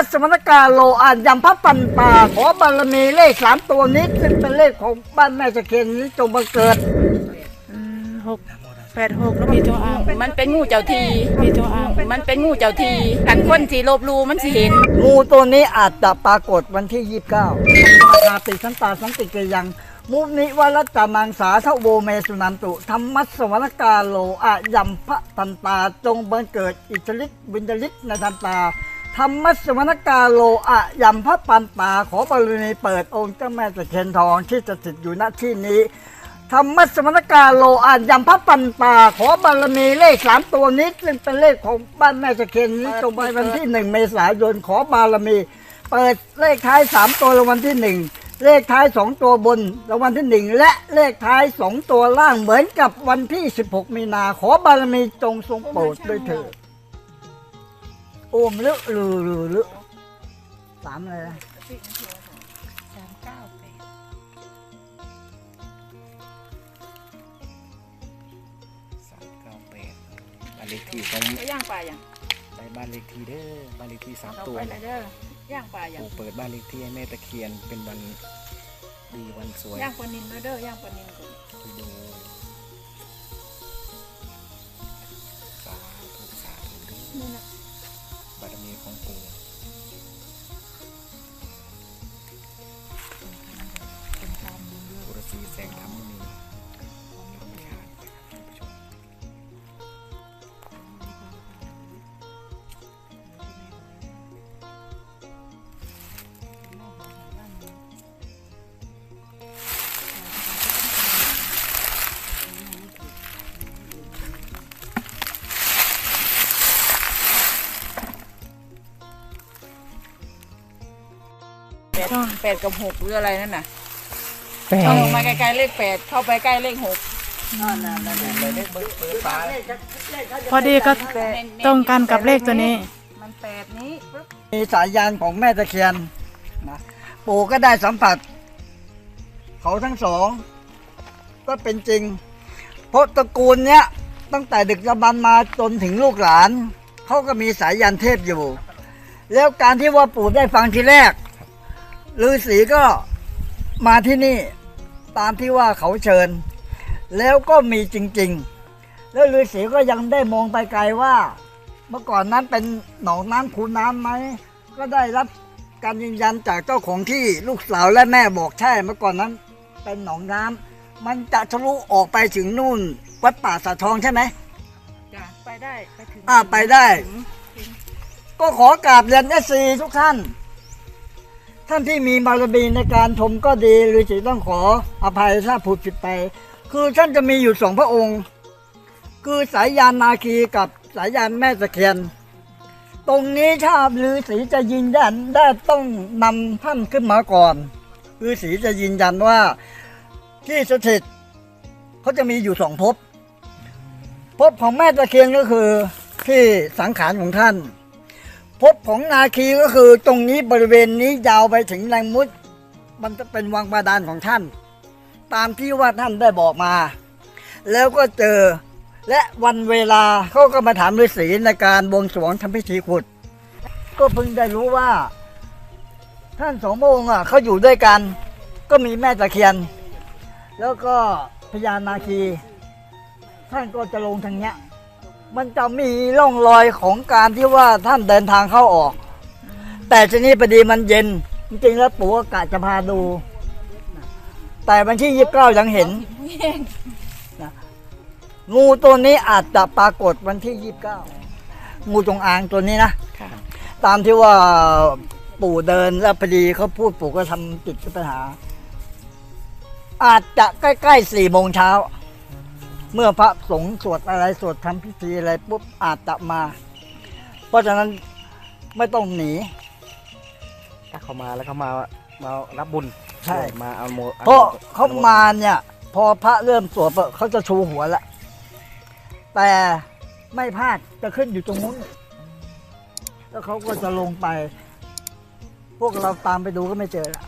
มัสมนกาโลอานยำพระปันตาขอบารมีเลขสามตัวนี้ซึ่งเป็นเลขของบ้านแม่ตะเคียนนี้จงบังเกิดอืมหกแปดหกแล้วมีตัวอ้างมันเป็นงูเจ้าทีมีตัวอ้างมันเป็นงูเจ้าทีกันคนที่ลบหลูมันสิเห็น งูตัวนี้อาจจะปรากฏวันที่29ราคาติสันตาสันติเกยังมุนิวรัตตมังสาเทโวเมสุนันตุธรรมัสสวรรกาโลอะยัมพะตันตาจงบังเกิดอิจลิตวิญญลิตในทันตา ธรรมสวรรกาโลอะยัมพะปันตาขอบารมีเปิดองค์เจ้าแม่ตะเคียนทองที่จะติดอยู่ณที่นี้ธรรมสมณกาโลอานยำพระปันตาขอบารมีเลขสามตัวนี้ซึ่งเป็นเลขของบ้านแม่ตะเคียนนี้จงไปวันที่หนึ่งเมษายนขอบารมี เปิดเลขท้ายสามตัวรางวัลที่หนึ่งเลขท้ายสองตัวบนรางวัลที่หนึ่งและเลขท้ายสองตัวล่างเหมือนกับวันที่ 16 มีนาขอบารมีจงทรงโปรดด้วยเถิด โอมลึลือลือลึสามอะไรนะสามเก้าแปดบ้านเลขที่ของไปย่างปลาอย่างไปบ้านเลขที่เด้อบ้านเลขที่สามเราตัวไปเลยเด้อย่างปลาอย่าง ปู่เปิดบ้านเลขที่ให้แม่ตะเคียนเป็นวันดีวันสวยย่างปลานินมาเด้อย่างปลานินก่อน ไปดู แปดแปดกับหกหรืออะไรนั่นน่ะแปดเข้าลงมาใกล้ๆเลขแปดเข้าไปใกล้เลขหกเลยเลขเบอร์เบอร์ฟ้าพอดีก็ตรงกันกับเลขตัวนี้ มันแปดนี้ปึ๊บมีสายยานของแม่ตะเคียนนะปู่ก็ได้สัมผัส เขาทั้งสอง ก็เป็นจริง เพราะตระกูลเนี้ยตั้งแต่ดึกดำบรรพ์มาจนถึงลูกหลาน เขาก็มีสายยานเทพอยู่ แล้วการที่ว่าปู่ได้ฟังทีแรก ฤาษีก็มาที่นี่ตามที่ว่าเขาเชิญ แล้วก็มีจริง ๆ แล้วฤาษีก็ยังได้มองไปไกลว่า เมื่อก่อนนั้นเป็นหนองน้ำคูน้ำไหมก็ได้รับการยืนยันจากเจ้าของที่ลูกสาวและแม่บอกใช่ เมื่อก่อนนั้นเป็นหนองน้ำมันจะทะลุออกไปถึงนู่น วัดป่าสะทองใช่ไหมจ้ะไปได้ไปถึงอ่าไปได้ ก็ขอกราบเรียนเอซีทุกท่าน ท่านที่มีบารมีในการชมก็ดีหรือสิต้องขออภัยถ้าพูดผิดไป คือท่านจะมีอยู่สองพระองค์ คือสายยานนาคีกับสายยานแม่ตะเคียน ตรงนี้ถ้าฤาษีจะยืนยันได้ต้องนำท่านขึ้นมาก่อนฤาษีจะยืนยันว่าที่สถิตเขาจะมีอยู่สองภพภพของแม่ตะเคียนก็คือที่สังขารของท่าน ภพของนาคีก็คือตรงนี้บริเวณนี้ยาวไปถึงแรงมุด มันจะเป็นวังบาดาลของท่าน ตามที่ว่าท่านได้บอกมา แล้วก็เจอและวันเวลาเขาก็มาถามฤาษีในการบวงสรวงทำพิธีขุด ก็เพิ่งได้รู้ว่า ท่านสององค์อะเขาอยู่ด้วยกัน ก็มีแม่ตะเคียน แล้วก็พญานาคี ท่านก็จะลงทางเนี้ย มันจะมีร่องรอยของการที่ว่าท่านเดินทางเข้าออก แต่ทีนี้พอดีมันเย็น จริงๆแล้วปู่ก็กะจะพาดู แต่วันที่ยี่สิบเก้ายังเห็นงูตัวนี้อาจจะปรากฏวันที่ยี่สิบเก้างูจงอางตัวนี้นะค่ะตามที่ว่าปู่เดินแล้วพอดีเขาพูดปู่ก็ทำจิตปัญหา อาจจะใกล้ๆสี่โมงเช้า เมื่อพระสงฆ์สวดอะไรสวดทำพิธีอะไรปุ๊บอาจจะมา เพราะฉะนั้นไม่ต้องหนี ถ้าเขามาแล้วเขามามารับบุญใช่ มาเอาโมเพราะเขามาเนี่ย พอพระเริ่มสวดปุ๊บเขาจะชูหัวแล้วแต่ไม่พลาดจะขึ้นอยู่ตรงนู้น แล้วเขาก็จะลงไป พวกเราตามไปดูก็ไม่เจอละ